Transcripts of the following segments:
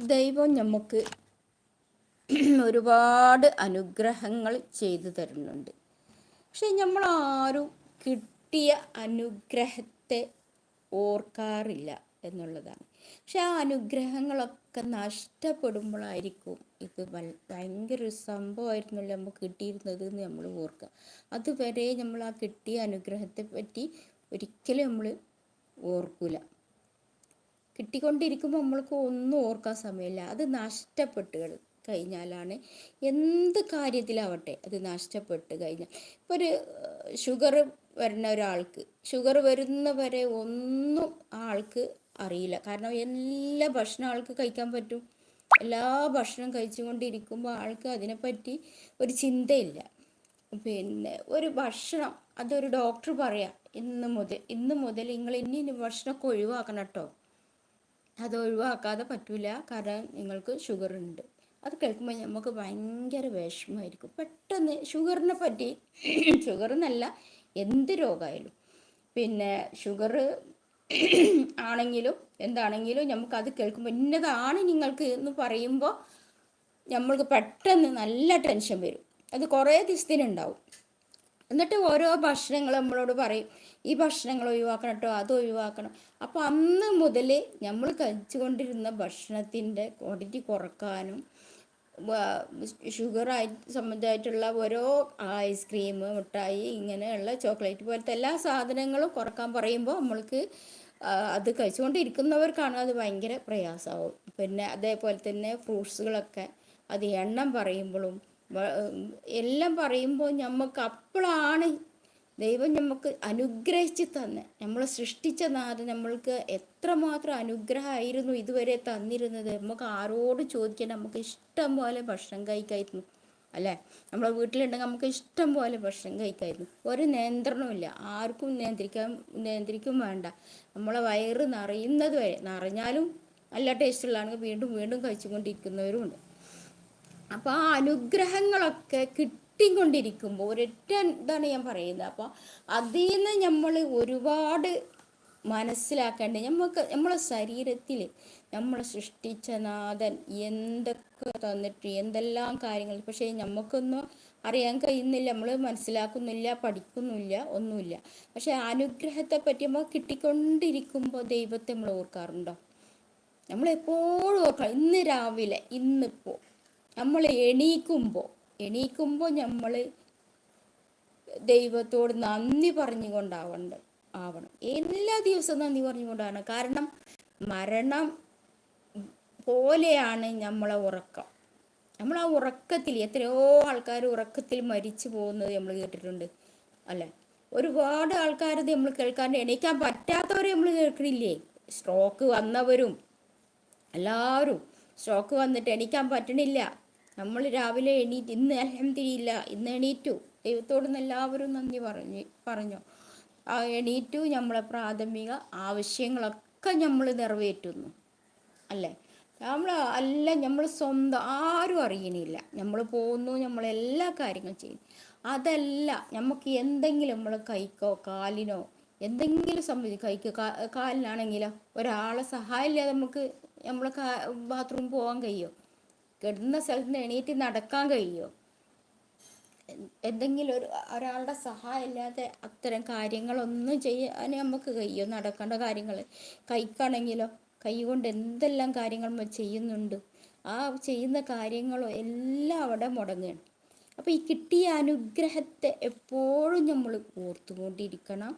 ദൈവം നമുക്ക് ഒരുപാട് അനുഗ്രഹങ്ങൾ ചെയ്തു തരുന്നുണ്ട്. പക്ഷെ നമ്മൾ ആരും കിട്ടിയ അനുഗ്രഹത്തെ ഓർക്കാറില്ല എന്നുള്ളതാണ്. പക്ഷെ ആ അനുഗ്രഹങ്ങളൊക്കെ നഷ്ടപ്പെടുമ്പോഴായിരിക്കും ഇത് ഭയങ്കര ഒരു സംഭവമായിരുന്നല്ലോ നമുക്ക് കിട്ടിയിരുന്നത് എന്ന് നമ്മൾ ഓർക്കുക അതുവരെ നമ്മൾ ആ കിട്ടിയ അനുഗ്രഹത്തെ പറ്റി ഒരിക്കലും നമ്മൾ ഓർക്കൂല. കിട്ടിക്കൊണ്ടിരിക്കുമ്പോൾ നമ്മൾക്ക് ഒന്നും ഓർക്കാൻ സമയമില്ല. അത് നഷ്ടപ്പെട്ട് കഴിഞ്ഞാലാണ് എന്ത് കാര്യത്തിലാവട്ടെ അത് നഷ്ടപ്പെട്ട് കഴിഞ്ഞാൽ. ഇപ്പോൾ ഒരു ഷുഗർ വരുന്ന ഒരാൾക്ക് ഷുഗർ വരുന്നവരെ ഒന്നും ആ ആൾക്ക് അറിയില്ല. കാരണം എല്ലാ ഭക്ഷണം ആൾക്ക് കഴിക്കാൻ പറ്റും. എല്ലാ ഭക്ഷണം കഴിച്ചുകൊണ്ടിരിക്കുമ്പോൾ ആൾക്ക് അതിനെപ്പറ്റി ഒരു ചിന്തയില്ല. പിന്നെ ഒരു ഭക്ഷണം അതൊരു ഡോക്ടർ പറയാം ഇന്ന് മുതൽ ഇന്ന് മുതൽ നിങ്ങൾ ഇനി ഭക്ഷണമൊക്കെ ഒഴിവാക്കണം കേട്ടോ. അത് ഒഴിവാക്കാതെ പറ്റില്ല കാരണം നിങ്ങൾക്ക് ഷുഗർ ഉണ്ട് അത് കേൾക്കുമ്പോൾ നമുക്ക് ഭയങ്കര വിഷമമായിരിക്കും പെട്ടെന്ന് ഷുഗറിനെ പറ്റി ഷുഗർ എന്നല്ല എന്ത് രോഗമായാലും പിന്നെ ഷുഗർ ആണെങ്കിലും എന്താണെങ്കിലും നമുക്ക് അത് കേൾക്കുമ്പോൾ ഇന്നതാണ് നിങ്ങൾക്ക് എന്ന് പറയുമ്പോൾ നമ്മൾക്ക് പെട്ടെന്ന് നല്ല ടെൻഷൻ വരും. അത് കുറേ ദിവസത്തിനുണ്ടാവും. എന്നിട്ട് ഓരോ ഭക്ഷണങ്ങൾ നമ്മളോട് പറയും. ഈ ഭക്ഷണങ്ങൾ ഒഴിവാക്കണം കേട്ടോ അത് ഒഴിവാക്കണം. അപ്പോൾ അന്ന് മുതൽ നമ്മൾ കഴിച്ചുകൊണ്ടിരുന്ന ഭക്ഷണത്തിന്റെ ക്വാണ്ടിറ്റി കുറക്കാനും ഷുഗറായി സംബന്ധമായിട്ടുള്ള ഓരോ ഐസ്ക്രീം മിഠായി ഇങ്ങനെയുള്ള ചോക്ലേറ്റ് പോലത്തെ എല്ലാ സാധനങ്ങളും കുറയ്ക്കാൻ പറയുമ്പോൾ നമ്മൾക്ക് അത് കഴിച്ചുകൊണ്ടിരിക്കുന്നവർക്കാണ് അത് ഭയങ്കര പ്രയാസമാവും. പിന്നെ അതേപോലെ തന്നെ ഫ്രൂട്ട്സുകളൊക്കെ അത് എണ്ണം പറയുമ്പോഴും എല്ലാം പറയുമ്പോൾ നമുക്ക് അപ്പോഴാണ് ദൈവം നമുക്ക് അനുഗ്രഹിച്ച് തന്നെ. നമ്മളെ സൃഷ്ടിച്ച നാഥൻ നമ്മൾക്ക് എത്രമാത്രം അനുഗ്രഹമായിരുന്നു ഇതുവരെ തന്നിരുന്നത്. നമുക്ക് ആരോട് ചോദിക്കാൻ നമുക്ക് ഇഷ്ടം പോലെ ഭക്ഷണം കഴിക്കായിരുന്നു. അല്ലേ? നമ്മളെ വീട്ടിലുണ്ടെങ്കിൽ നമുക്ക് ഇഷ്ടം പോലെ ഭക്ഷണം കഴിക്കായിരുന്നു. ഒരു നിയന്ത്രണമില്ല ആർക്കും നിയന്ത്രിക്കാൻ നിയന്ത്രിക്കും വേണ്ട. നമ്മളെ വയറ് നിറയുന്നത് വരെ. നിറഞ്ഞാലും നല്ല ടേസ്റ്റുള്ളതാണെങ്കിൽ വീണ്ടും വീണ്ടും കഴിച്ചുകൊണ്ടിരിക്കുന്നവരുമുണ്ട് അപ്പോൾ ആ അനുഗ്രഹങ്ങളൊക്കെ കിട്ടിക്കൊണ്ടിരിക്കുമ്പോൾ ഒരൊറ്റ ഇതാണ് ഞാൻ പറയുന്നത്. അപ്പോൾ അതിൽ നിന്ന് നമ്മൾ ഒരുപാട് മനസ്സിലാക്കേണ്ടത് നമുക്ക് നമ്മളെ ശരീരത്തിൽ നമ്മൾ സൃഷ്ടിച്ച നാഥൻ എന്തൊക്കെ തന്നിട്ട് എന്തെല്ലാം കാര്യങ്ങൾ പക്ഷേ നമുക്കൊന്നും അറിയാൻ കഴിയുന്നില്ല നമ്മൾ മനസ്സിലാക്കുന്നില്ല പഠിക്കുന്നില്ല ഒന്നുമില്ല. പക്ഷേ അനുഗ്രഹത്തെ പറ്റി നമ്മൾ കിട്ടിക്കൊണ്ടിരിക്കുമ്പോൾ ദൈവത്തെ നമ്മൾ ഓർക്കാറുണ്ടോ? നമ്മൾ എപ്പോഴും ഓർക്കണം ഇന്ന് രാവിലെ ഇന്നിപ്പോൾ നമ്മൾ എണീക്കുമ്പോൾ എണീക്കുമ്പോൾ നമ്മൾ ദൈവത്തോട് നന്ദി പറഞ്ഞുകൊണ്ടാവണ്ട ആവണം. എല്ലാ ദിവസവും നന്ദി പറഞ്ഞുകൊണ്ടാണ് കാരണം മരണം പോലെയാണ് നമ്മളെ ഉറക്കം. നമ്മൾ ആ ഉറക്കത്തിൽ എത്രയോ ആൾക്കാർ ഉറക്കത്തിൽ മരിച്ചു പോകുന്നത് നമ്മൾ കേട്ടിട്ടുണ്ട് അല്ലേ? ഒരുപാട് ആൾക്കാർ നമ്മൾ കേൾക്കാണ്ട് എണീക്കാൻ പറ്റാത്തവരെ നമ്മൾ കേൾക്കണില്ലേ? സ്ട്രോക്ക് വന്നവരും എല്ലാവരും സ്ട്രോക്ക് വന്നിട്ട് എണീക്കാൻ പറ്റണില്ല. നമ്മൾ രാവിലെ എണീറ്റ് ഇന്ന് തിരിയില്ല ഇന്ന് എണീറ്റു. ദൈവത്തോട് നിന്ന് എല്ലാവരും നന്ദി പറഞ്ഞു പറഞ്ഞു. ആ എണീറ്റു നമ്മളെ പ്രാഥമിക ആവശ്യങ്ങളൊക്കെ നമ്മൾ നിറവേറ്റുന്നു. അല്ലേ? നമ്മൾ അല്ല നമ്മൾ സ്വന്തം ആരും അറിയണില്ല. നമ്മൾ പോകുന്നു നമ്മൾ എല്ലാ കാര്യങ്ങളും ചെയ്യും അതല്ല നമുക്ക് എന്തെങ്കിലും നമ്മൾ കൈക്കോ കാലിനോ എന്തെങ്കിലും സംബന്ധിച്ച് കൈക്ക് കാലിനാണെങ്കിലോ ഒരാളെ സഹായമില്ലാതെ നമുക്ക് നമ്മൾ ബാത്റൂം പോകാൻ കഴിയുമോ കിടന്ന സ്ഥലത്ത് നിന്ന് എണീറ്റ് നടക്കാൻ കഴിയുമോ എന്തെങ്കിലും ഒരു ഒരാളുടെ സഹായം ഇല്ലാതെ അത്തരം കാര്യങ്ങളൊന്നും ചെയ്യാൻ നമുക്ക് കഴിയും? നടക്കേണ്ട കാര്യങ്ങൾ കൈക്കാണെങ്കിലോ കൈ കൊണ്ട് എന്തെല്ലാം കാര്യങ്ങൾ നമ്മൾ ചെയ്യുന്നുണ്ട് ആ ചെയ്യുന്ന കാര്യങ്ങളോ എല്ലാം അവിടെ മുടങ്ങുകയാണ്. അപ്പോൾ ഈ കിട്ടിയ അനുഗ്രഹത്തെ എപ്പോഴും നമ്മൾ ഓർത്തുകൊണ്ടിരിക്കണം.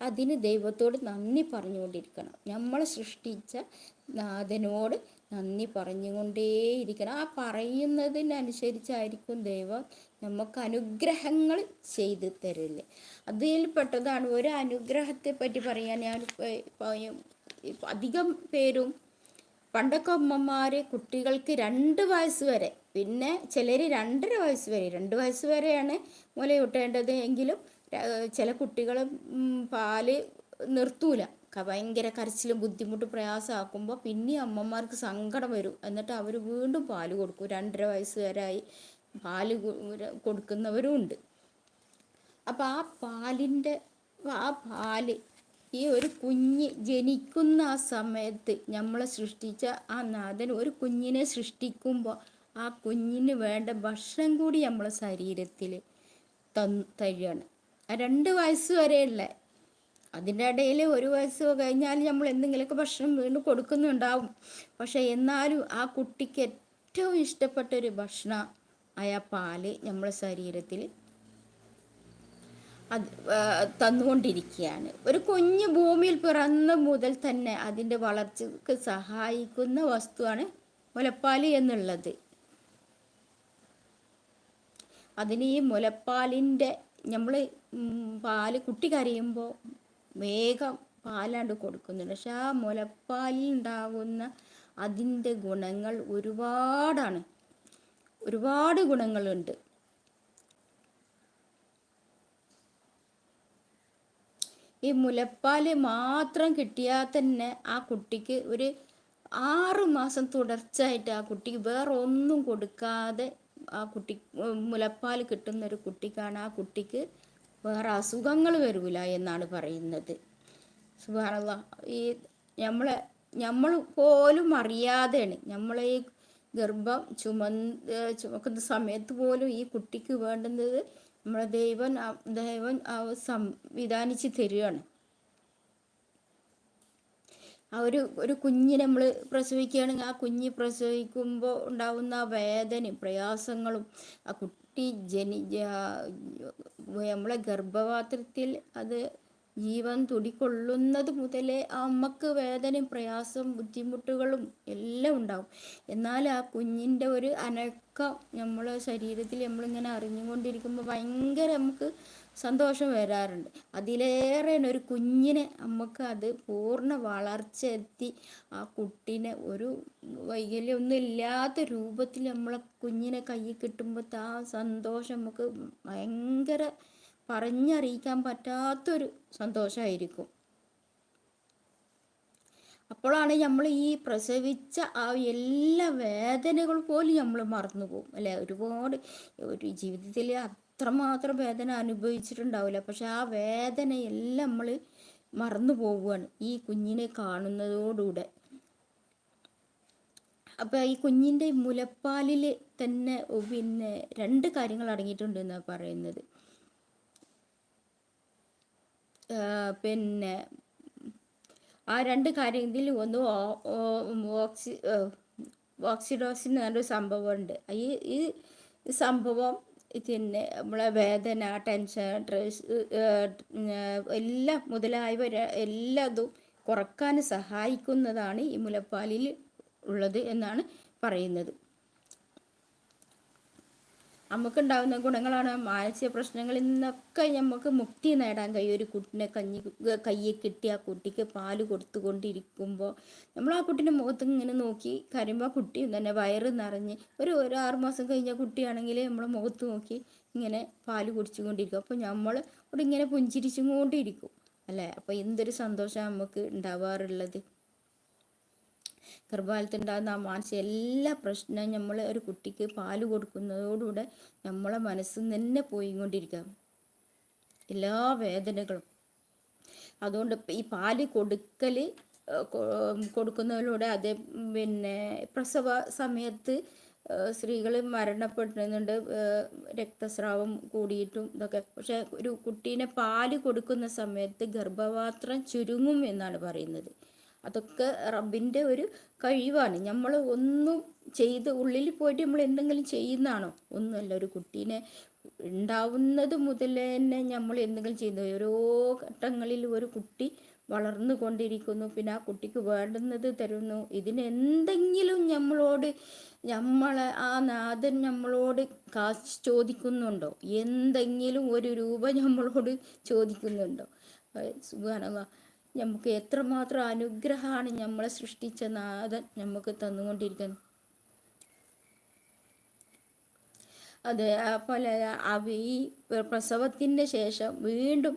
അതിന് ദൈവത്തോട് നന്ദി പറഞ്ഞുകൊണ്ടിരിക്കണം. നമ്മളെ സൃഷ്ടിച്ച നാഥനോട് നന്ദി പറഞ്ഞുകൊണ്ടേയിരിക്കണം ആ പറയുന്നതിനനുസരിച്ചായിരിക്കും ദൈവം നമുക്ക് അനുഗ്രഹങ്ങൾ ചെയ്ത് അതിൽ പെട്ടതാണ് ഒരു അനുഗ്രഹത്തെ പറ്റി പറയാൻ ഞാൻ അധികം പേരും പണ്ടൊക്കെ അമ്മമാര് കുട്ടികൾക്ക് രണ്ട് വയസ്സ് വരെ പിന്നെ ചിലർ രണ്ടര വയസ്സ് വരെ രണ്ട് വയസ്സ് വരെയാണ് മുലയൂട്ടേണ്ടത് എങ്കിലും ചില കുട്ടികൾ പാൽ നിർത്തൂല. ഭയങ്കര കരച്ചിലും ബുദ്ധിമുട്ട് പ്രയാസമാക്കുമ്പോൾ പിന്നെ അമ്മമാർക്ക് സങ്കടം വരും. എന്നിട്ട് അവർ വീണ്ടും പാൽ കൊടുക്കും. രണ്ടര വയസ്സുകാരായി പാൽ കൊടുക്കുന്നവരും ഉണ്ട്. അപ്പം ആ പാലിന്റെ ആ പാൽ ഈ ഒരു കുഞ്ഞ് ജനിക്കുന്ന ആ സമയത്ത് നമ്മളെ സൃഷ്ടിച്ച ആ നാഥൻ ഒരു കുഞ്ഞിനെ സൃഷ്ടിക്കുമ്പോൾ ആ കുഞ്ഞിന് വേണ്ട ഭക്ഷണം കൂടി നമ്മളെ ശരീരത്തിൽ തന്ന് തരികയാണ്. രണ്ട് വയസ്സ് വരെയുള്ള അതിന്റെ ഇടയിൽ ഒരു വയസ്സ് കഴിഞ്ഞാൽ നമ്മൾ എന്തെങ്കിലുമൊക്കെ ഭക്ഷണം വീണ്ടും കൊടുക്കുന്നുണ്ടാവും. പക്ഷെ എന്നാലും ആ കുട്ടിക്ക് ഏറ്റവും ഇഷ്ടപ്പെട്ട ഒരു ഭക്ഷണം ആയ പാൽ നമ്മുടെ ശരീരത്തിൽ അത് തന്നുകൊണ്ടിരിക്കുകയാണ്. ഒരു കുഞ്ഞ് ഭൂമിയിൽ പിറന്ന മുതൽ തന്നെ അതിന്റെ വളർച്ചയ്ക്ക് സഹായിക്കുന്ന വസ്തുവാണ് മുലപ്പാൽ എന്നുള്ളത്. അതിന് ഈ മുലപ്പാലിന്റെ നമ്മൾ പാൽ കുട്ടി കരയുമ്പോൾ വേഗം പാലാണ്ട് കൊടുക്കുന്നുണ്ട്. പക്ഷെ ആ മുലപ്പാലിൽ ഉണ്ടാകുന്ന അതിന്റെ ഗുണങ്ങൾ ഒരുപാടാണ്. ഒരുപാട് ഗുണങ്ങളുണ്ട്. ഈ മുലപ്പാൽ മാത്രം കിട്ടിയാൽ തന്നെ ആ കുട്ടിക്ക് ഒരു ആറു മാസം തുടർച്ചയായിട്ട് ആ കുട്ടിക്ക് വേറെ ഒന്നും കൊടുക്കാതെ ആ കുട്ടി മുലപ്പാൽ കിട്ടുന്ന ഒരു കുട്ടിക്കാണ് ആ കുട്ടിക്ക് വേറെ അസുഖങ്ങൾ വരില്ല എന്നാണ് പറയുന്നത്. സുബാനുള്ള ഈ നമ്മളെ നമ്മൾ പോലും അറിയാതെയാണ് നമ്മളെ ഈ ഗർഭം ചുമന്ന് ചുമക്കുന്ന സമയത്ത് പോലും ഈ കുട്ടിക്ക് വേണ്ടുന്നത് നമ്മളെ ദൈവം ദൈവം സംവിധാനിച്ച് തരികയാണ് ആ ഒരു ഒരു കുഞ്ഞിനെ നമ്മൾ പ്രസവിക്കുകയാണെങ്കിൽ ആ കുഞ്ഞ് പ്രസവിക്കുമ്പോൾ ഉണ്ടാവുന്ന വേദനയും പ്രയാസങ്ങളും ആ കുട്ടി ജനി ജ- നമ്മളെ ഗർഭപാത്രത്തിൽ അത് ജീവൻ തുടികൊള്ളുന്നത് മുതലേ ആ അമ്മയ്ക്ക് വേദനയും പ്രയാസവും ബുദ്ധിമുട്ടുകളും എല്ലാം ഉണ്ടാവും. എന്നാൽ ആ കുഞ്ഞിന്റെ ഒരു അനക്കം നമ്മളെ ശരീരത്തിൽ നമ്മളിങ്ങനെ അറിഞ്ഞുകൊണ്ടിരിക്കുമ്പോൾ ഭയങ്കര നമുക്ക് സന്തോഷം വരാറുണ്ട്. അതിലേറെ ഒരു കുഞ്ഞിനെ നമുക്ക് അത് പൂർണ വളർച്ച എത്തി ആ കുട്ടീനെ ഒരു വൈകല്യമൊന്നും ഇല്ലാത്ത രൂപത്തിൽ നമ്മളെ കുഞ്ഞിനെ കയ്യിൽ കിട്ടുമ്പോൾ ആ സന്തോഷം നമുക്ക് ഭയങ്കര പറഞ്ഞറിയിക്കാൻ പറ്റാത്തൊരു സന്തോഷമായിരിക്കും. അപ്പോഴാണ് നമ്മൾ ഈ പ്രസവിച്ച ആ എല്ലാ വേദനകൾ പോലും നമ്മൾ മറന്നു പോകും അല്ലെ? ഒരുപാട് ഒരു ജീവിതത്തിൽ അത്രമാത്രം വേദന അനുഭവിച്ചിട്ടുണ്ടാവില്ല. പക്ഷെ ആ വേദനയെല്ലാം നമ്മൾ മറന്നു പോവുകയാണ് ഈ കുഞ്ഞിനെ കാണുന്നതോടുകൂടെ. അപ്പോൾ ഈ കുഞ്ഞിന്റെ മുലപ്പാലിൽ തന്നെ പിന്നെ രണ്ട് കാര്യങ്ങൾ അടങ്ങിയിട്ടുണ്ട് എന്നാണ് പറയുന്നത് പിന്നെ ആ രണ്ട് കാര്യത്തിൽ ഒന്ന് ഓക്സി ഓക്സിഡോസിൻ എന്നൊരു സംഭവമുണ്ട്. ഈ ഈ സംഭവം പിന്നെ നമ്മളെ വേദന ടെൻഷൻ സ്ട്രെസ് എല്ലാം മുതലായവ എല്ലാതും കുറയ്ക്കാൻ സഹായിക്കുന്നതാണ് ഈ മുലപ്പാലിൽ ഉള്ളത് എന്നാണ് പറയുന്നത്. നമുക്കുണ്ടാകുന്ന ഗുണങ്ങളാണ് മാനസിക പ്രശ്നങ്ങളിൽ നിന്നൊക്കെ നമുക്ക് മുക്തി നേടാൻ കഴിയും. ഒരു കുട്ടിനെ കഞ്ഞി കയ്യിൽ കിട്ടി ആ കുട്ടിക്ക് പാൽ കൊടുത്തുകൊണ്ടിരിക്കുമ്പോൾ നമ്മൾ ആ കുട്ടീന്റെ മുഖത്ത് ഇങ്ങനെ നോക്കി കരുമ്പോൾ കുട്ടി തന്നെ വയറ് നിറഞ്ഞ് ഒരു ഒരു ആറുമാസം കഴിഞ്ഞ കുട്ടിയാണെങ്കിൽ നമ്മൾ മുഖത്ത് നോക്കി ഇങ്ങനെ പാൽ കുടിച്ചുകൊണ്ടിരിക്കും. അപ്പോൾ നമ്മൾ ഇവിടെ ഇങ്ങനെ പുഞ്ചിരിച്ചും കൊണ്ടിരിക്കും അല്ലേ? അപ്പോൾ എന്തൊരു സന്തോഷം നമുക്ക് ഉണ്ടാവാറുള്ളത്. ഗർഭകാലത്തുണ്ടാകുന്ന ആ മാനസിക എല്ലാ പ്രശ്നവും നമ്മൾ ഒരു കുട്ടിക്ക് പാൽ കൊടുക്കുന്നതോടുകൂടെ നമ്മളെ മനസ്സ് തന്നെ തന്നെ പോയിക്കൊണ്ടിരിക്കാം എല്ലാ വേദനകളും. അതുകൊണ്ട് ഈ പാൽ കൊടുക്കൽ കൊടുക്കുന്നതിലൂടെ അതേ പിന്നെ പ്രസവ സമയത്ത് സ്ത്രീകൾ മരണപ്പെടുന്നുണ്ട്. രക്തസ്രാവം കൂടിയിട്ടും ഇതൊക്കെ. പക്ഷെ ഒരു കുട്ടീനെ പാൽ കൊടുക്കുന്ന സമയത്ത് ഗർഭപാത്രം ചുരുങ്ങും എന്നാണ് പറയുന്നത്. അതൊക്കെ റബ്ബിന്റെ ഒരു കഴിവാണ്. നമ്മൾ ഒന്നും ചെയ്ത് ഉള്ളിൽ പോയിട്ട് നമ്മൾ എന്തെങ്കിലും ചെയ്യുന്നതാണോ ഒന്നുമല്ല. ഒരു കുട്ടീനെ ഉണ്ടാവുന്നത് മുതൽ തന്നെ നമ്മൾ എന്തെങ്കിലും ചെയ്യുന്നു ഓരോ ഘട്ടങ്ങളിൽ ഒരു കുട്ടി വളർന്നു കൊണ്ടിരിക്കുന്നു. പിന്നെ ആ കുട്ടിക്ക് വേണ്ടുന്നത് തരുന്നു. ഇതിന് എന്തെങ്കിലും നമ്മളോട് നമ്മളെ ആ നാഥൻ നമ്മളോട് കാശ് ചോദിക്കുന്നുണ്ടോ? എന്തെങ്കിലും ഒരു രൂപ നമ്മളോട് ചോദിക്കുന്നുണ്ടോ? സുഖാനവ നമുക്ക് എത്രമാത്രം അനുഗ്രഹമാണ് നമ്മളെ സൃഷ്ടിച്ച നാഥൻ നമുക്ക് തന്നുകൊണ്ടിരിക്കുന്നത്. അതെ പോലെ അവ ഈ പ്രസവത്തിന്റെ ശേഷം വീണ്ടും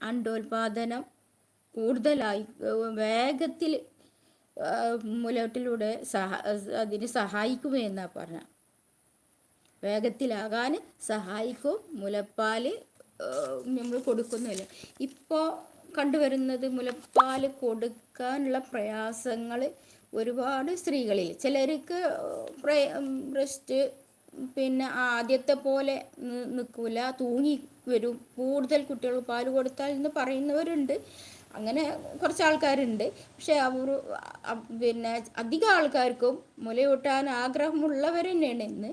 അണ്ടോൽപാദനം കൂടുതലായി വേഗത്തിൽ മുലട്ടിലൂടെ സഹ അതിന് സഹായിക്കുമെന്നാണ് പറഞ്ഞ. വേഗത്തിലാകാൻ സഹായിക്കും മുലപ്പാൽ നമ്മൾ കൊടുക്കുന്നില്ല. ഇപ്പോൾ കണ്ടുവരുന്നത് മുലപ്പാൽ കൊടുക്കാനുള്ള പ്രയാസങ്ങൾ ഒരുപാട് സ്ത്രീകളിൽ. ചിലർക്ക് ബ്രസ്റ്റ് പിന്നെ ആദ്യത്തെ പോലെ നിൽക്കില്ല തൂങ്ങി വരും. കൂടുതൽ കുട്ടികൾ പാൽ കൊടുത്താൽ എന്ന് പറയുന്നവരുണ്ട്. അങ്ങനെ കുറച്ച് ആൾക്കാരുണ്ട്. പക്ഷെ അവർ പിന്നെ അധികം ആൾക്കാർക്കും മുലയൂട്ടാൻ ആഗ്രഹമുള്ളവർ തന്നെയാണ് ഇന്ന്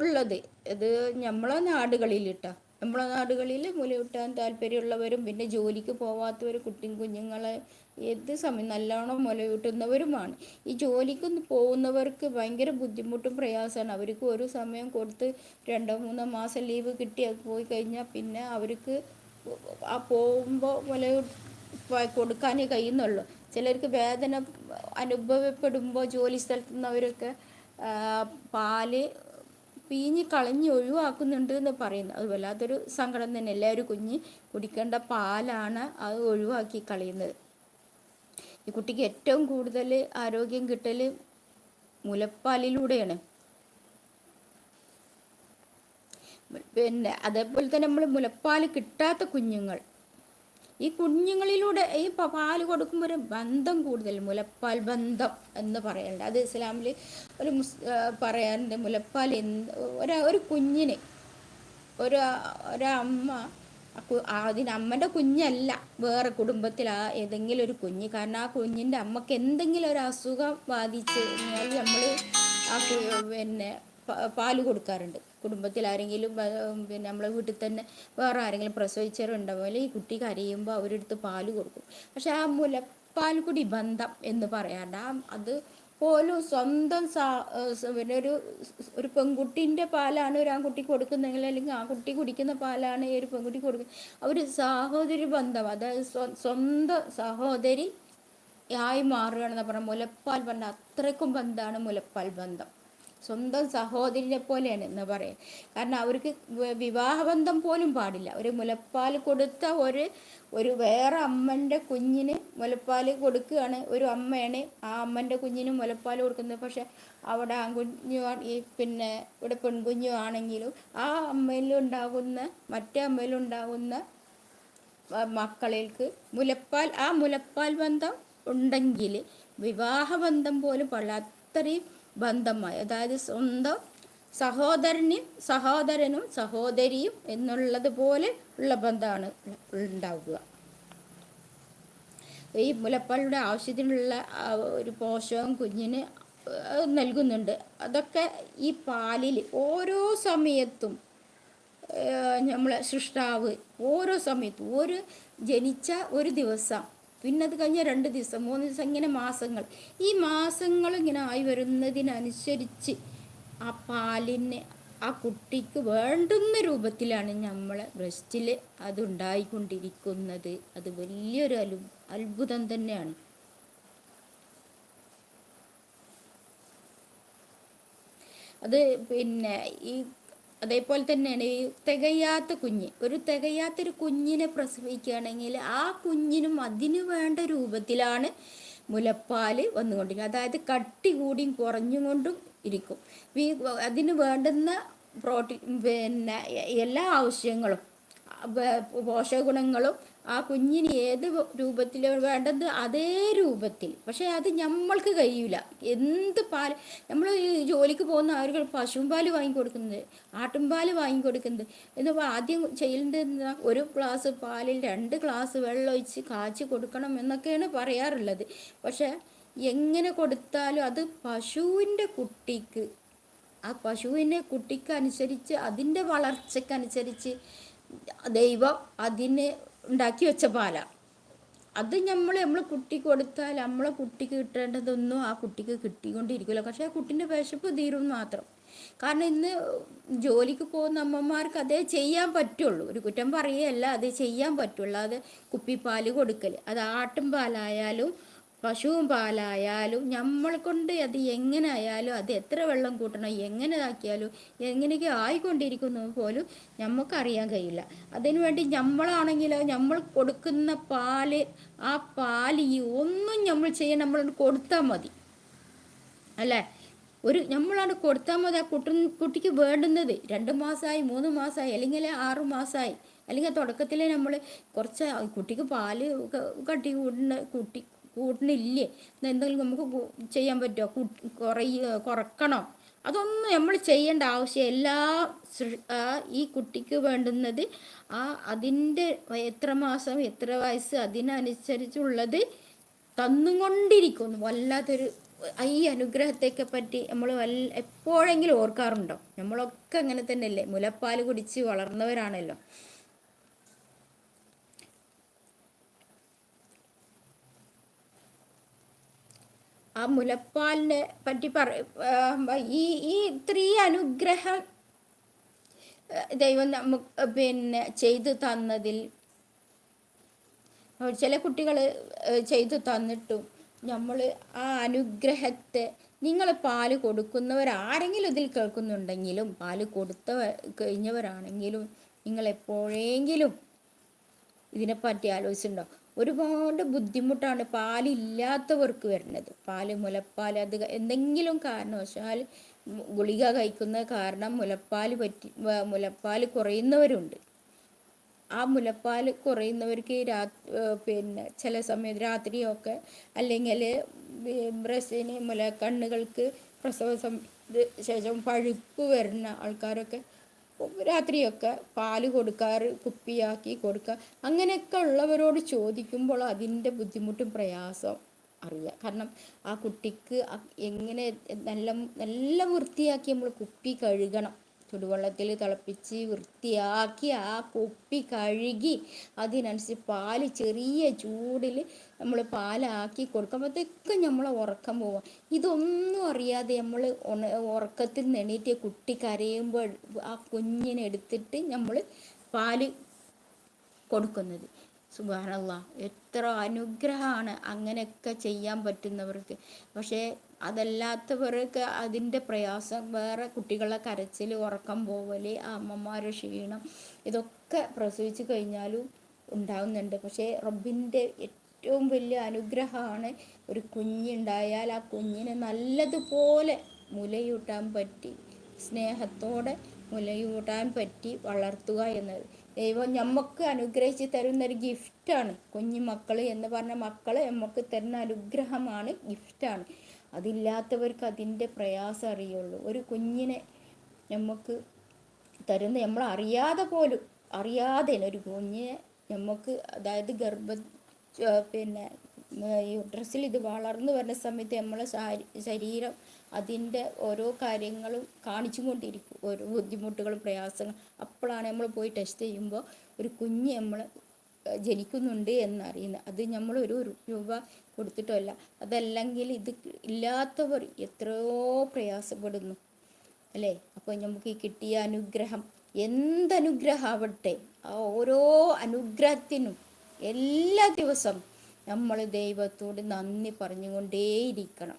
ഉള്ളത്. ഇത് നമ്മളെ നാടുകളിൽ കേട്ടോ നമ്മളെ നാടുകളിൽ മുലയൂട്ടാൻ താല്പര്യമുള്ളവരും പിന്നെ ജോലിക്ക് പോവാത്തവരും കുട്ടിയും കുഞ്ഞുങ്ങളെ ഏത് സമയം നല്ലോണം മുലയൂട്ടുന്നവരുമാണ് ഈ ജോലിക്ക് പോകുന്നവർക്ക് ഭയങ്കര ബുദ്ധിമുട്ടും പ്രയാസമാണ് അവർക്ക് ഒരു സമയം കൊടുത്ത് രണ്ടോ മൂന്നോ മാസം ലീവ് കിട്ടി പോയി കഴിഞ്ഞാൽ പിന്നെ അവർക്ക് ആ പോകുമ്പോൾ മുലയൂട്ട് കൊടുക്കാനേ കഴിയുന്നുള്ളൂ. ചിലർക്ക് വേദന അനുഭവപ്പെടുമ്പോൾ ജോലി സ്ഥലത്തുനിന്നവരൊക്കെ പാൽ പീഞ്ഞ് കളഞ്ഞ് ഒഴിവാക്കുന്നുണ്ട് എന്ന് പറയുന്നു. അത് വല്ലാത്തൊരു സങ്കടം തന്നെ. എല്ലാവരും കുഞ്ഞ് കുടിക്കേണ്ട പാലാണ് അത് ഒഴിവാക്കി കളയുന്നത്. ഈ കുട്ടിക്ക് ഏറ്റവും കൂടുതൽ ആരോഗ്യം കിട്ടൽ മുലപ്പാലിലൂടെയാണ്. പിന്നെ അതേപോലെ തന്നെ നമ്മൾ മുലപ്പാൽ കിട്ടാത്ത കുഞ്ഞുങ്ങൾ. ഈ കുഞ്ഞുങ്ങളിലൂടെ ഈ പാൽ കൊടുക്കുമ്പോൾ ഒരു ബന്ധം കൂടുതൽ മുലപ്പാൽ ബന്ധം എന്ന് പറയുന്നുണ്ട് അത് ഇസ്ലാമിൽ ഒരു മുസ് പറയാറുണ്ട് മുലപ്പാൽ എന്ത് ഒരു ഒരു കുഞ്ഞിന് ഒരു ഒരമ്മ അതിന് അമ്മന്റെ കുഞ്ഞല്ല വേറെ കുടുംബത്തിൽ ആ ഏതെങ്കിലും ഒരു കുഞ്ഞ്. കാരണം ആ കുഞ്ഞിന്റെ അമ്മയ്ക്ക് എന്തെങ്കിലും ഒരു അസുഖം ബാധിച്ച് കഴിഞ്ഞാൽ നമ്മൾ ആ പിന്നെ പാൽ കൊടുക്കാറുണ്ട്. കുടുംബത്തിൽ ആരെങ്കിലും പിന്നെ നമ്മളെ വീട്ടിൽ തന്നെ വേറെ ആരെങ്കിലും പ്രസവിച്ചവരുണ്ടാവും. ഈ കുട്ടി കരയുമ്പോൾ അവരെടുത്ത് പാൽ കൊടുക്കും. പക്ഷെ ആ മുലപ്പാൽക്കുടി ബന്ധം എന്ന് പറയാറുണ്ട്. ആ അത് പോലും സ്വന്തം സാ പിന്നെ ഒരു ഒരു പെൺകുട്ടീന്റെ പാലാണ് ഒരു ആൺകുട്ടി കൊടുക്കുന്നതെങ്കിൽ അല്ലെങ്കിൽ ആ കുട്ടി കുടിക്കുന്ന പാലാണ് ഈ ഒരു പെൺകുട്ടി കൊടുക്കുന്നത് അവർ സഹോദരി ബന്ധം. അതായത് സ്വന്തം സഹോദരി ആയി മാറുകയാണെന്ന് പറഞ്ഞാൽ മുലപ്പാൽ ബന്ധം അത്രയ്ക്കും ബന്ധമാണ് മുലപ്പാൽ ബന്ധം. സ്വന്തം സഹോദരിനെ പോലെയാണ് എന്ന് പറയാം. കാരണം അവർക്ക് വിവാഹബന്ധം പോലും പാടില്ല. ഒരു മുലപ്പാൽ കൊടുത്ത ഒരു ഒരു വേറെ അമ്മന്റെ കുഞ്ഞിന് മുലപ്പാൽ കൊടുക്കുകയാണ് ഒരു അമ്മയാണ് ആ അമ്മന്റെ കുഞ്ഞിന് മുലപ്പാൽ കൊടുക്കുന്നത്. പക്ഷെ അവിടെ ആൺകുഞ്ഞു ഈ പിന്നെ ഇവിടെ പെൺകുഞ്ഞു ആണെങ്കിലും ആ അമ്മയിലുണ്ടാകുന്ന മറ്റേ അമ്മയിലുണ്ടാകുന്ന മക്കളിൽക്ക് മുലപ്പാൽ ആ മുലപ്പാൽ ബന്ധം ഉണ്ടെങ്കിൽ വിവാഹബന്ധം പോലും പാടില്ല. അത്രയും ബന്ധമായി. അതായത് സ്വന്തം സഹോദരനും സഹോദരനും സഹോദരിയും എന്നുള്ളത് പോലെ ഉള്ള ബന്ധമാണ് ഉണ്ടാവുക. ഈ മുലപ്പാലിയുടെ ആവശ്യത്തിനുള്ള ഒരു പോഷകം കുഞ്ഞിന് നൽകുന്നുണ്ട്. അതൊക്കെ ഈ പാലിൽ ഓരോ സമയത്തും നമ്മളെ സൃഷ്ടാവ് ഓരോ സമയത്തും ഒരു ജനിച്ച ഒരു ദിവസം പിന്നെ അത് കഴിഞ്ഞ രണ്ട് ദിവസം മൂന്ന് ദിവസം ഇങ്ങനെ മാസങ്ങൾ. ഈ മാസങ്ങൾ ഇങ്ങനെ ആയി വരുന്നതിനനുസരിച്ച് ആ പാലിന് ആ കുട്ടിക്ക് വേണ്ടുന്ന രൂപത്തിലാണ് നമ്മളെ ബ്രസ്റ്റിൽ അതുണ്ടായിക്കൊണ്ടിരിക്കുന്നത് അത് വലിയൊരു അലു അത്ഭുതം തന്നെയാണ്. അത് പിന്നെ ഈ അതേപോലെ തന്നെയാണ് ഈ തികയാത്ത കുഞ്ഞ്. ഒരു തികയാത്തൊരു കുഞ്ഞിനെ പ്രസവിക്കുകയാണെങ്കിൽ ആ കുഞ്ഞിനും അതിനു വേണ്ട രൂപത്തിലാണ് മുലപ്പാൽ വന്നുകൊണ്ടിരിക്കും അതായത് കട്ടി കൂടിയും കുറഞ്ഞും കൊണ്ടും ഇരിക്കും. അതിന് വേണ്ടുന്ന പ്രോട്ടീൻ പിന്നെ എല്ലാ ആവശ്യങ്ങളും പോഷകഗുണങ്ങളും ആ കുഞ്ഞിന് ഏത് രൂപത്തിൽ വേണ്ടത് അതേ രൂപത്തിൽ. പക്ഷേ അത് നമ്മൾക്ക് കഴിയൂല. എന്ത് പാൽ നമ്മൾ ജോലിക്ക് പോകുന്ന ആളുകൾ പശുവും പാൽ വാങ്ങിക്കൊടുക്കുന്നത് ആട്ടുംപാൽ വാങ്ങിക്കൊടുക്കുന്നത് എന്നിപ്പോൾ ആദ്യം ചെയ്യേണ്ടത് ഒരു ഗ്ലാസ് പാലിൽ രണ്ട് ഗ്ലാസ് വെള്ളം ഒഴിച്ച് കാച്ചി കൊടുക്കണം എന്നൊക്കെയാണ് പറയാറുള്ളത്. പക്ഷേ എങ്ങനെ കൊടുത്താലും അത് പശുവിന്റെ കുട്ടിക്ക് ആ പശുവിനെ കുട്ടിക്ക് അനുസരിച്ച് അതിന്റെ വളർച്ചക്കനുസരിച്ച് ദൈവം അതിന് ഉണ്ടാക്കി വെച്ച പാലാണ് അത് നമ്മൾ നമ്മൾ കുട്ടി കൊടുത്താൽ നമ്മളെ കുട്ടിക്ക് കിട്ടേണ്ടതൊന്നും ആ കുട്ടിക്ക് കിട്ടിക്കൊണ്ടിരിക്കില്ല പക്ഷേ ആ കുട്ടീന്റെ വിശപ്പ് തീരും മാത്രം. കാരണം ഇന്ന് ജോലിക്ക് പോകുന്ന അമ്മമാർക്ക് അതേ ചെയ്യാൻ പറ്റുള്ളൂ. ഒരു കുറ്റം പറയുകയല്ല അത് ചെയ്യാൻ പറ്റുള്ളൂ. അത് കുപ്പിപ്പാൽ കൊടുക്കൽ അത് ആട്ടും പാലായാലും പശുവും പാലായാലും നമ്മൾ കൊണ്ട് അത് എങ്ങനെ ആയാലും അത് എത്ര വെള്ളം കൂട്ടണം എങ്ങനെ ഇതാക്കിയാലും എങ്ങനെയൊക്കെ ആയിക്കൊണ്ടിരിക്കുന്നു പോലും നമുക്ക് അറിയാൻ കഴിയില്ല. അതിനു വേണ്ടി നമ്മളാണെങ്കിലോ നമ്മൾ കൊടുക്കുന്ന പാൽ ആ പാൽ ഒന്നും നമ്മൾ ചെയ്യാൻ നമ്മൾ കൊടുത്താൽ മതി. അല്ലേ? ഒരു നമ്മളാണ് കൊടുത്താൽ മതി ആ കുട്ടി കുട്ടിക്ക് വേണ്ടുന്നത്. രണ്ട് മാസമായി മൂന്ന് മാസമായി അല്ലെങ്കിൽ ആറ് മാസമായി അല്ലെങ്കിൽ തുടക്കത്തിൽ നമ്മൾ കുറച്ച് കുട്ടിക്ക് പാൽ കട്ടി കൂടുന്ന കുട്ടി കൂടണില്ലേ എന്തെങ്കിലും നമുക്ക് ചെയ്യാൻ പറ്റുമോ കുറയ കുറക്കണോ? അതൊന്നും നമ്മൾ ചെയ്യേണ്ട ആവശ്യം എല്ലാ ഈ കുട്ടിക്ക് വേണ്ടുന്നത് ആ അതിന്റെ എത്ര മാസം എത്ര വയസ്സ് അതിനനുസരിച്ചുള്ളത് തന്നുകൊണ്ടിരിക്കുന്നു. വല്ലാത്തൊരു ഈ അനുഗ്രഹത്തെയൊക്കെ പറ്റി നമ്മൾ വല്ല എപ്പോഴെങ്കിലും ഓർക്കാറുണ്ടോ? നമ്മളൊക്കെ അങ്ങനെ തന്നെയല്ലേ? മുലപ്പാൽ കുടിച്ച് വളർന്നവരാണല്ലോ. ആ മുലപ്പാലിനെ പറ്റി പറ ഈ ഈ സ്ത്രീ അനുഗ്രഹം ദൈവം നമുക്ക് പിന്നെ ചെയ്തു തന്നതിൽ ചില കുട്ടികൾ ചെയ്തു തന്നിട്ടും നമ്മൾ ആ അനുഗ്രഹത്തെ നിങ്ങൾ പാൽ കൊടുക്കുന്നവർ ആരെങ്കിലും ഇതിൽ കേൾക്കുന്നുണ്ടെങ്കിലും പാൽ കൊടുത്ത കഴിഞ്ഞവരാണെങ്കിലും നിങ്ങൾ എപ്പോഴെങ്കിലും ഇതിനെപ്പറ്റി ആലോചിച്ചിട്ടുണ്ടോ? ഒരുപാട് ബുദ്ധിമുട്ടാണ് പാലില്ലാത്തവർക്ക് വരുന്നത്. പാൽ മുലപ്പാൽ അത് എന്തെങ്കിലും കാരണവശാൽ ഗുളിക കഴിക്കുന്ന കാരണം മുലപ്പാൽ പറ്റി മുലപ്പാൽ കുറയുന്നവരുണ്ട്. ആ മുലപ്പാൽ കുറയുന്നവർക്ക് രാ പിന്നെ ചില സമയത്ത് രാത്രിയൊക്കെ അല്ലെങ്കിൽ ബ്രസ്സിന് മുല കണ്ണുകൾക്ക് പ്രസവ ശേഷം പഴുപ്പ് വരുന്ന ആൾക്കാരൊക്കെ രാത്രിയൊക്കെ പാൽ കൊടുക്കാറ് കുപ്പിയാക്കി കൊടുക്കുക അങ്ങനെയൊക്കെ ഉള്ളവരോട് ചോദിക്കുമ്പോൾ അതിന്റെ ബുദ്ധിമുട്ടും പ്രയാസം അറിയാം. കാരണം ആ കുട്ടിക്ക് എങ്ങനെ നല്ല നല്ല വൃത്തിയാക്കി നമ്മൾ കുപ്പി കഴുകണം. ചുടുവെള്ളത്തിൽ തിളപ്പിച്ച് വൃത്തിയാക്കി ആ കുപ്പി കഴുകി അതിനനുസരിച്ച് പാൽ ചെറിയ ചൂടിൽ നമ്മൾ പാലാക്കി കൊടുക്കുമ്പോഴത്തേക്കും നമ്മൾ ഉറക്കം പോവാം. ഇതൊന്നും അറിയാതെ നമ്മൾ ഉറക്കത്തിൽ നെണീറ്റ് കുട്ടി കരയുമ്പോൾ ആ കുഞ്ഞിനെ എടുത്തിട്ട് നമ്മൾ പാൽ കൊടുക്കുന്നത്. സുബാനല്ല എത്ര അനുഗ്രഹമാണ് അങ്ങനെയൊക്കെ ചെയ്യാൻ പറ്റുന്നവർക്ക്. പക്ഷേ അതല്ലാത്തവർക്ക് അതിന്റെ പ്രയാസം വേറെ കുട്ടികളെ കരച്ചിൽ ഉറക്കം പോവൽ അമ്മമാരുടെ ക്ഷീണം ഇതൊക്കെ പ്രസവിച്ചു കഴിഞ്ഞാലും ഉണ്ടാവുന്നുണ്ട്. പക്ഷേ റബ്ബിന്റെ ഏറ്റവും വലിയ അനുഗ്രഹമാണ് ഒരു കുഞ്ഞുണ്ടായാൽ ആ കുഞ്ഞിനെ നല്ലതുപോലെ മുലയൂട്ടാൻ പറ്റി സ്നേഹത്തോടെ മുലയൂട്ടാൻ പറ്റി വളർത്തുക എന്നത്. ദൈവം നമുക്ക് അനുഗ്രഹിച്ച് തരുന്ന ഒരു ഗിഫ്റ്റാണ്. കുഞ്ഞു മക്കൾ എന്ന് പറഞ്ഞ മക്കൾ നമുക്ക് തരുന്ന അനുഗ്രഹമാണ് ഗിഫ്റ്റാണ്. അതില്ലാത്തവർക്ക് അതിന്റെ പ്രയാസം അറിയുള്ളൂ. ഒരു കുഞ്ഞിനെ നമുക്ക് തരുന്ന നമ്മൾ അറിയാതെ പോലും അറിയാതെ ഒരു കുഞ്ഞിനെ നമുക്ക് അതായത് ഗർഭ പിന്നെ ഡ്രസ്സിൽ ഇത് വളർന്നു വരുന്ന സമയത്ത് നമ്മളെ ശരീരം അതിന്റെ ഓരോ കാര്യങ്ങളും കാണിച്ചു കൊണ്ടിരിക്കും. ഓരോ ബുദ്ധിമുട്ടുകളും പ്രയാസങ്ങളും. അപ്പോഴാണ് നമ്മൾ പോയി ടെസ്റ്റ് ചെയ്യുമ്പോൾ ഒരു കുഞ്ഞ് നമ്മൾ ജനിക്കുന്നുണ്ട് എന്നറിയുന്നത്. അത് നമ്മൾ ഒരു രൂപ കൊടുത്തിട്ടല്ല. അതല്ലെങ്കിൽ ഇത് ഇല്ലാത്തവർ എത്രയോ പ്രയാസപ്പെടുന്നു. അല്ലേ? അപ്പോൾ നമുക്ക് ഈ കിട്ടിയ അനുഗ്രഹം എന്തനുഗ്രഹമാവട്ടെ ആ ഓരോ അനുഗ്രഹത്തിനും എല്ലാ ദിവസം നമ്മൾ ദൈവത്തോട് നന്ദി പറഞ്ഞുകൊണ്ടേയിരിക്കണം.